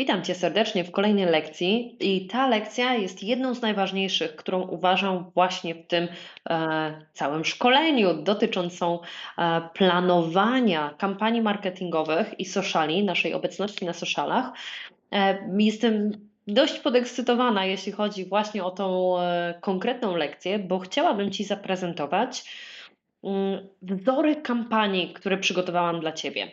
Witam Cię serdecznie w kolejnej lekcji i ta lekcja jest jedną z najważniejszych, którą uważam właśnie w tym e, całym szkoleniu dotyczącą e, planowania kampanii marketingowych i sociali, naszej obecności na socialach. E, jestem dość podekscytowana, jeśli chodzi właśnie o tą e, konkretną lekcję, bo chciałabym Ci zaprezentować wzory kampanii, które przygotowałam dla Ciebie.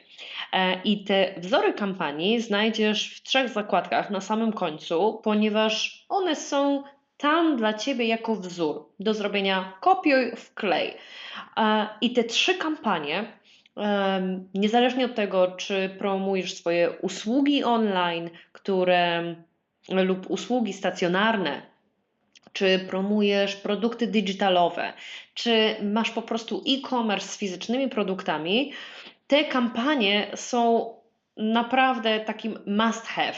E, I te wzory kampanii znajdziesz w trzech zakładkach na samym końcu, ponieważ one są tam dla Ciebie jako wzór do zrobienia kopiuj, wklej. E, I te trzy kampanie, niezależnie od tego, czy promujesz swoje usługi online, które lub usługi stacjonarne, czy promujesz produkty digitalowe, czy masz po prostu e-commerce z fizycznymi produktami, te kampanie są naprawdę takim must have.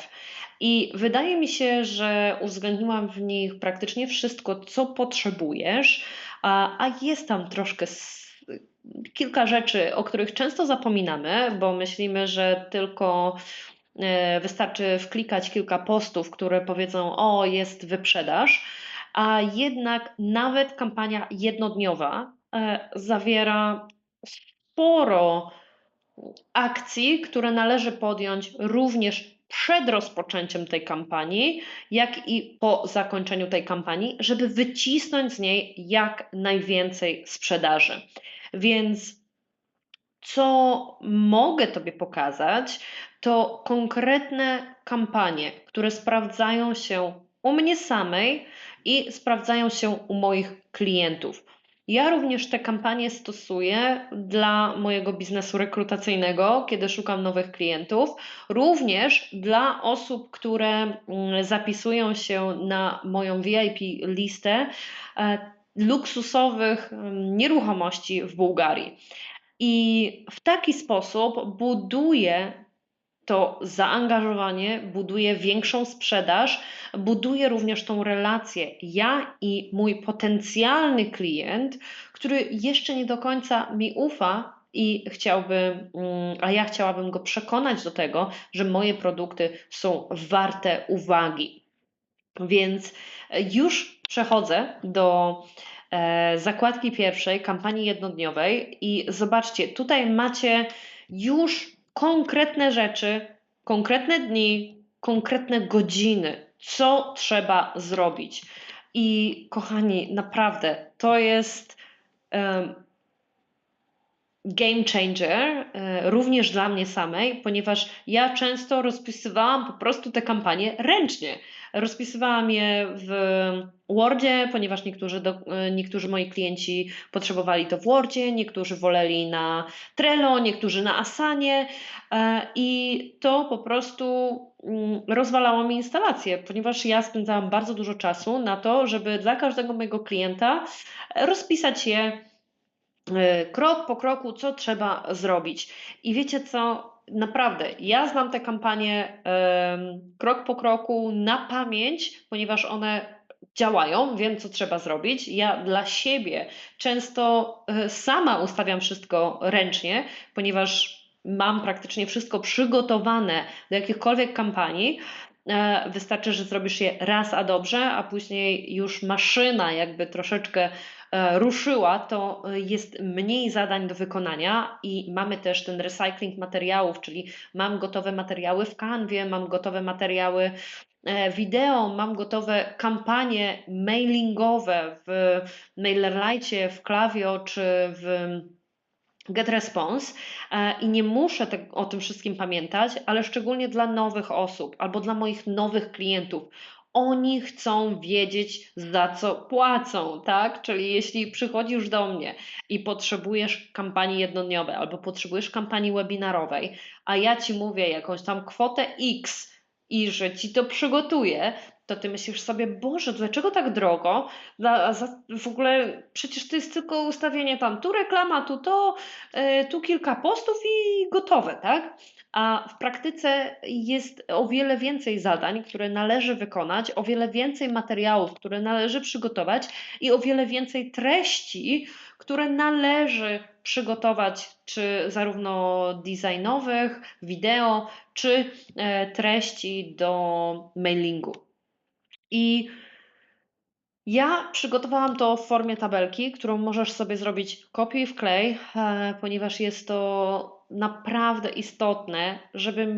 I wydaje mi się, że uwzględniłam w nich praktycznie wszystko, co potrzebujesz, a, a jest tam troszkę kilka rzeczy, o których często zapominamy, bo myślimy, że tylko e, wystarczy wklikać kilka postów, które powiedzą: O, jest wyprzedaż, a jednak nawet kampania jednodniowa e, zawiera sporo akcji, które należy podjąć również przed rozpoczęciem tej kampanii, jak i po zakończeniu tej kampanii, żeby wycisnąć z niej jak najwięcej sprzedaży. Więc co mogę Tobie pokazać, to konkretne kampanie, które sprawdzają się u mnie samej i sprawdzają się u moich klientów. Ja również te kampanie stosuję dla mojego biznesu rekrutacyjnego, kiedy szukam nowych klientów, również dla osób, które mm, zapisują się na moją VIP listę e, luksusowych mm, nieruchomości w Bułgarii. I w taki sposób buduję to zaangażowanie buduje większą sprzedaż, buduje również tą relację ja i mój potencjalny klient, który jeszcze nie do końca mi ufa i chciałby, mm, a ja chciałabym go przekonać do tego, że moje produkty są warte uwagi. Więc już przechodzę do e, zakładki pierwszej, kampanii jednodniowej i zobaczcie, tutaj macie już konkretne rzeczy, konkretne dni, konkretne godziny, co trzeba zrobić. I kochani, naprawdę to jest um, game changer e, również dla mnie samej, ponieważ ja często rozpisywałam po prostu te kampanie ręcznie. Rozpisywałam je w Wordzie, ponieważ niektórzy, do, niektórzy moi klienci potrzebowali to w Wordzie, niektórzy woleli na Trello, niektórzy na Asanie e, i to po prostu mm, rozwalało mi instalację, ponieważ ja spędzałam bardzo dużo czasu na to, żeby dla każdego mojego klienta rozpisać je e, krok po kroku, co trzeba zrobić. I wiecie co? Naprawdę, ja znam te kampanie krok po kroku na pamięć, ponieważ one działają, wiem co trzeba zrobić. Ja dla siebie często e, sama ustawiam wszystko ręcznie, ponieważ mam praktycznie wszystko przygotowane do jakichkolwiek kampanii. E, wystarczy, że zrobisz je raz a dobrze, a później już maszyna jakby troszeczkę e, ruszyła, to jest mniej zadań do wykonania i mamy też ten recycling materiałów, czyli mam gotowe materiały w Canwie, mam gotowe materiały E, wideo, mam gotowe kampanie mailingowe w MailerLite, w Klaviyo czy w GetResponse e, i nie muszę te, o tym wszystkim pamiętać, ale szczególnie dla nowych osób albo dla moich nowych klientów. Oni chcą wiedzieć, za co płacą, tak? Czyli jeśli przychodzisz do mnie i potrzebujesz kampanii jednodniowej albo potrzebujesz kampanii webinarowej, a ja ci mówię jakąś tam kwotę X, i że ci to przygotuje, to ty myślisz sobie, Boże, dlaczego tak drogo? Dla, za, w ogóle przecież to jest tylko ustawienie tam, tu reklama, tu to, yy, tu kilka postów i gotowe, tak? A w praktyce jest o wiele więcej zadań, które należy wykonać, o wiele więcej materiałów, które należy przygotować i o wiele więcej treści, które należy przygotować, czy zarówno designowych, wideo, czy e, treści do mailingu. I ja przygotowałam to w formie tabelki, którą możesz sobie zrobić kopiuj w klej, e, ponieważ jest to naprawdę istotne, żeby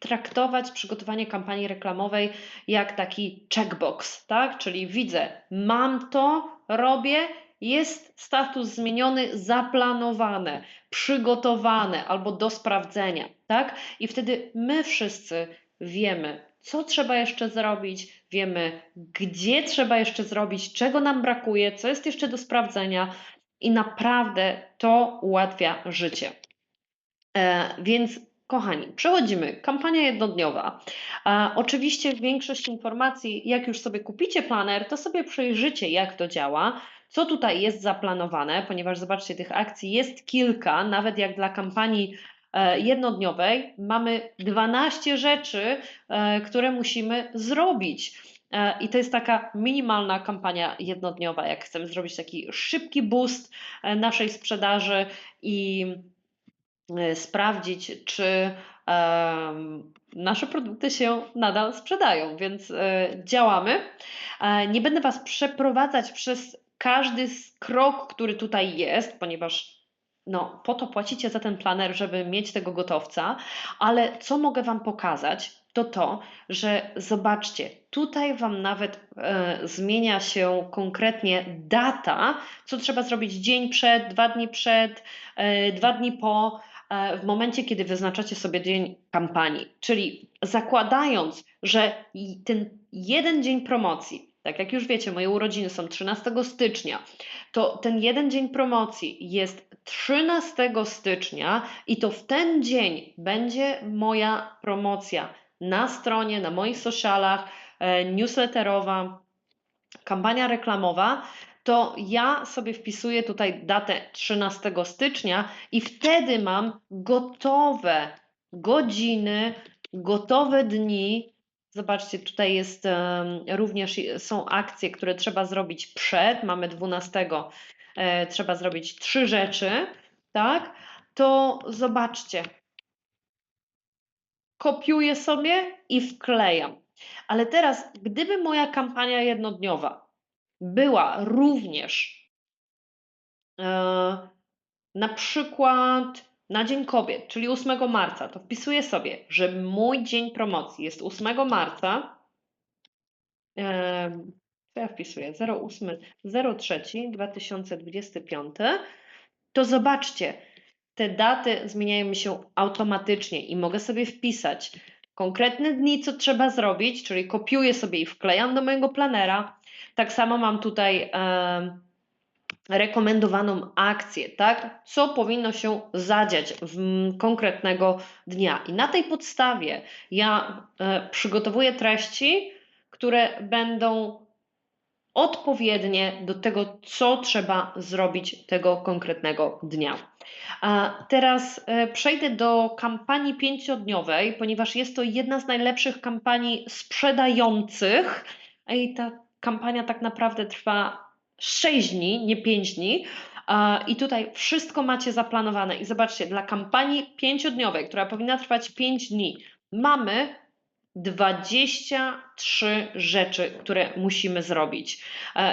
traktować przygotowanie kampanii reklamowej jak taki checkbox, tak? Czyli widzę, mam to, robię, jest status zmieniony, zaplanowane, przygotowane albo do sprawdzenia, tak? I wtedy my wszyscy wiemy, co trzeba jeszcze zrobić, wiemy, gdzie trzeba jeszcze zrobić, czego nam brakuje, co jest jeszcze do sprawdzenia, i naprawdę to ułatwia życie. E, więc Kochani, przechodzimy. Kampania jednodniowa. A, oczywiście większość informacji, jak już sobie kupicie planer, to sobie przejrzycie, jak to działa, co tutaj jest zaplanowane, ponieważ zobaczcie, tych akcji jest kilka, nawet jak dla kampanii e, jednodniowej mamy 12 rzeczy, e, które musimy zrobić. E, I to jest taka minimalna kampania jednodniowa, jak chcemy zrobić taki szybki boost e, naszej sprzedaży i E, sprawdzić, czy nasze produkty się nadal sprzedają, więc e, działamy. E, nie będę Was przeprowadzać przez każdy krok, który tutaj jest, ponieważ no, po to płacicie za ten planer, żeby mieć tego gotowca, ale co mogę Wam pokazać, to to, że zobaczcie, tutaj Wam nawet e, zmienia się konkretnie data, co trzeba zrobić dzień przed, dwa dni przed, e, dwa dni po, E, w momencie, kiedy wyznaczacie sobie dzień kampanii. Czyli zakładając, że ten jeden dzień promocji, tak jak już wiecie, moje urodziny są 13 stycznia, to ten jeden dzień promocji jest 13 stycznia i to w ten dzień będzie moja promocja na stronie, na moich socialach, e, newsletterowa, kampania reklamowa, to ja sobie wpisuję tutaj datę 13 stycznia i wtedy mam gotowe godziny, gotowe dni. Zobaczcie, tutaj jest również są akcje, które trzeba zrobić przed, mamy 12, e, trzeba zrobić trzy rzeczy, tak? To zobaczcie. Kopiuję sobie i wklejam. Ale teraz, gdyby moja kampania jednodniowa była również e, na przykład na Dzień Kobiet, czyli 8 marca, to wpisuję sobie, że mój dzień promocji jest 8 marca. Co ja wpisuję? 08, 03 2025. To zobaczcie, te daty zmieniają mi się automatycznie i mogę sobie wpisać konkretne dni, co trzeba zrobić, czyli kopiuję sobie i wklejam do mojego planera tak samo mam tutaj rekomendowaną akcję, tak? Co powinno się zadziać w konkretnego dnia. I na tej podstawie ja e, przygotowuję treści, które będą odpowiednie do tego, co trzeba zrobić tego konkretnego dnia. A teraz e, przejdę do kampanii pięciodniowej, ponieważ jest to jedna z najlepszych kampanii sprzedających. I ta kampania tak naprawdę trwa 6 dni, nie 5 dni. I tutaj wszystko macie zaplanowane. I zobaczcie, dla kampanii pięciodniowej, która powinna trwać 5 dni, mamy 23 rzeczy, które musimy zrobić.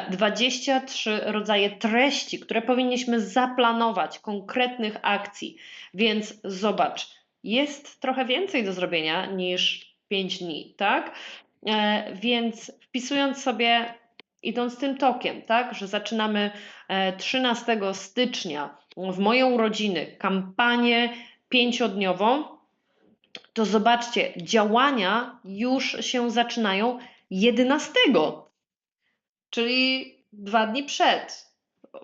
23 e, rodzaje treści, które powinniśmy zaplanować, konkretnych akcji. Więc zobacz, jest trochę więcej do zrobienia niż 5 dni, tak? E, więc wpisując sobie, idąc tym tokiem, tak, że zaczynamy 13 e, stycznia w moją urodziny kampanię pięciodniową, to zobaczcie, działania już się zaczynają 11, czyli dwa dni przed.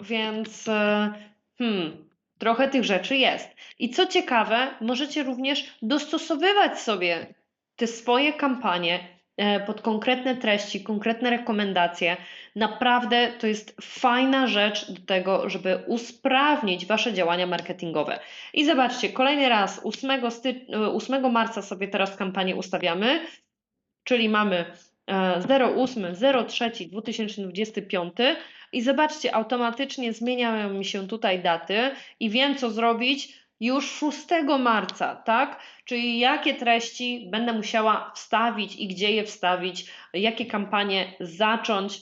Więc e, hmm, trochę tych rzeczy jest. I co ciekawe, możecie również dostosowywać sobie te swoje kampanie pod konkretne treści, konkretne rekomendacje. Naprawdę to jest fajna rzecz do tego, żeby usprawnić Wasze działania marketingowe. I zobaczcie, kolejny raz 8, sty... 8 e, marca sobie teraz kampanię ustawiamy, czyli mamy 08 03 2025 i zobaczcie, automatycznie zmieniają mi się tutaj daty i wiem, co zrobić już 6 marca, tak? Czyli jakie treści będę musiała wstawić i gdzie je wstawić, jakie kampanie zacząć,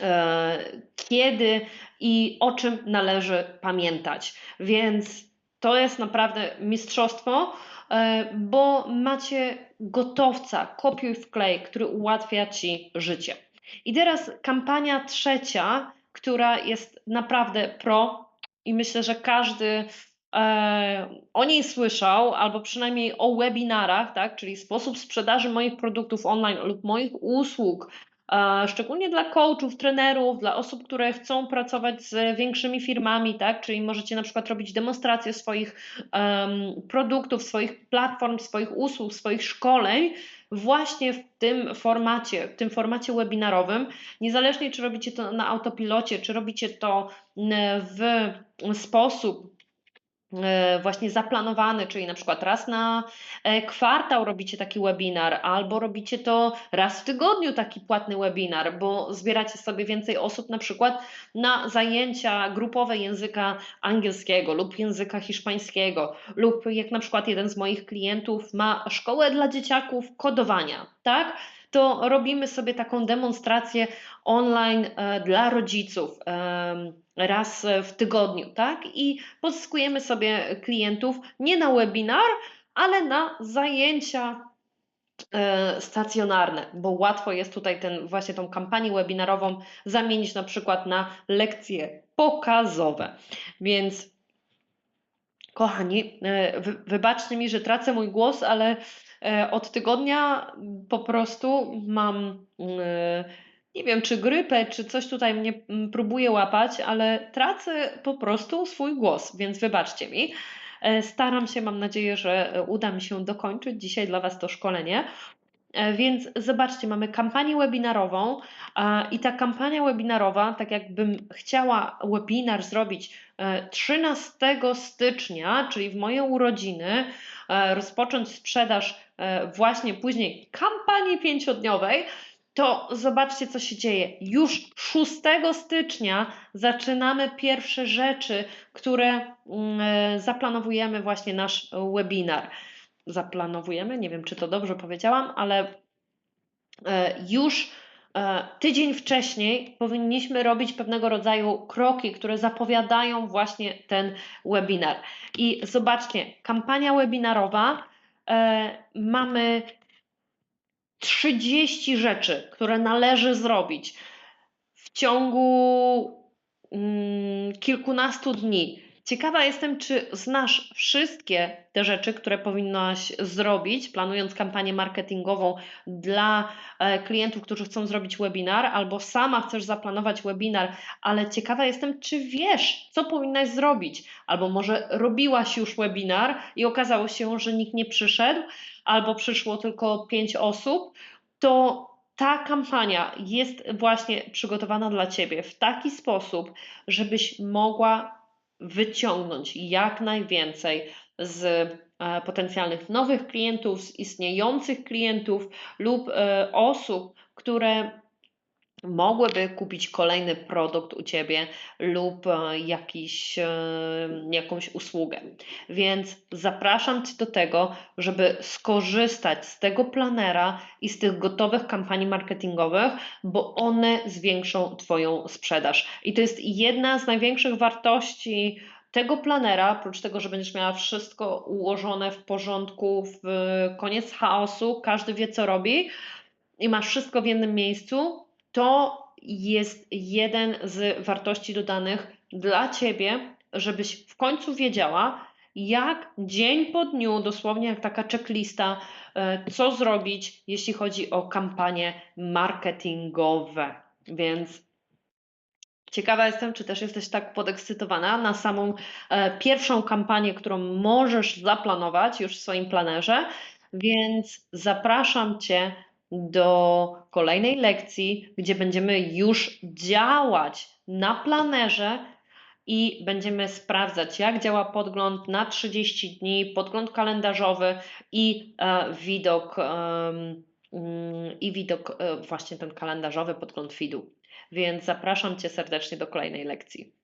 e, kiedy i o czym należy pamiętać. Więc to jest naprawdę mistrzostwo, e, bo macie gotowca, kopiuj wklej, który ułatwia Ci życie. I teraz kampania trzecia, która jest naprawdę pro i myślę, że każdy o niej słyszał, albo przynajmniej o webinarach, tak, czyli sposób sprzedaży moich produktów online lub moich usług, e, szczególnie dla coachów, trenerów, dla osób, które chcą pracować z większymi firmami, tak, czyli możecie na przykład robić demonstracje swoich um, produktów, swoich platform, swoich usług, swoich szkoleń, właśnie w tym formacie, w tym formacie webinarowym, niezależnie czy robicie to na autopilocie, czy robicie to w sposób E, właśnie zaplanowany, czyli na przykład raz na e, kwartał robicie taki webinar, albo robicie to raz w tygodniu taki płatny webinar, bo zbieracie sobie więcej osób na przykład na zajęcia grupowe języka angielskiego lub języka hiszpańskiego, lub jak na przykład jeden z moich klientów ma szkołę dla dzieciaków kodowania, tak? To robimy sobie taką demonstrację online e, dla rodziców raz w tygodniu, tak? I pozyskujemy sobie klientów nie na webinar, ale na zajęcia e, stacjonarne, bo łatwo jest tutaj ten, właśnie tą kampanię webinarową zamienić na przykład na lekcje pokazowe. Więc kochani, e, wybaczcie mi, że tracę mój głos, ale e, od tygodnia po prostu mam nie wiem, czy grypę, czy coś tutaj mnie mm, próbuje łapać, ale tracę po prostu swój głos, więc wybaczcie mi. E, staram się, mam nadzieję, że uda mi się dokończyć dzisiaj dla Was to szkolenie. E, więc zobaczcie, mamy kampanię webinarową i ta kampania webinarowa, tak jakbym chciała webinar zrobić 13 e, stycznia, czyli w moje urodziny, rozpocząć sprzedaż właśnie później kampanii pięciodniowej, to zobaczcie, co się dzieje. Już 6 stycznia zaczynamy pierwsze rzeczy, które mm, e, zaplanowujemy właśnie nasz webinar. Zaplanowujemy, nie wiem, czy to dobrze powiedziałam, ale e, już e, tydzień wcześniej powinniśmy robić pewnego rodzaju kroki, które zapowiadają właśnie ten webinar. I zobaczcie, kampania webinarowa mamy 30 rzeczy, które należy zrobić w ciągu mm, kilkunastu dni. Ciekawa jestem, czy znasz wszystkie te rzeczy, które powinnaś zrobić, planując kampanię marketingową dla e, klientów, którzy chcą zrobić webinar, albo sama chcesz zaplanować webinar, ale ciekawa jestem, czy wiesz, co powinnaś zrobić, albo może robiłaś już webinar i okazało się, że nikt nie przyszedł, albo przyszło tylko pięć osób, to ta kampania jest właśnie przygotowana dla Ciebie w taki sposób, żebyś mogła wyciągnąć jak najwięcej z e, potencjalnych nowych klientów, z istniejących klientów lub e, osób, które mogłyby kupić kolejny produkt u Ciebie lub e, jakiś, e, jakąś usługę. Więc zapraszam Cię do tego, żeby skorzystać z tego planera i z tych gotowych kampanii marketingowych, bo one zwiększą Twoją sprzedaż. I to jest jedna z największych wartości tego planera, oprócz tego, że będziesz miała wszystko ułożone w porządku, w koniec chaosu, każdy wie co robi i masz wszystko w jednym miejscu, to jest jeden z wartości dodanych dla Ciebie, żebyś w końcu wiedziała, jak dzień po dniu, dosłownie jak taka checklista, e, co zrobić, jeśli chodzi o kampanie marketingowe. Więc ciekawa jestem, czy też jesteś tak podekscytowana na samą e, pierwszą kampanię, którą możesz zaplanować już w swoim planerze. Więc zapraszam Cię do kolejnej lekcji, gdzie będziemy już działać na planerze i będziemy sprawdzać, jak działa podgląd na 30 dni, podgląd kalendarzowy i e, widok, e, i widok e, właśnie ten kalendarzowy, podgląd feedu. Więc zapraszam Cię serdecznie do kolejnej lekcji.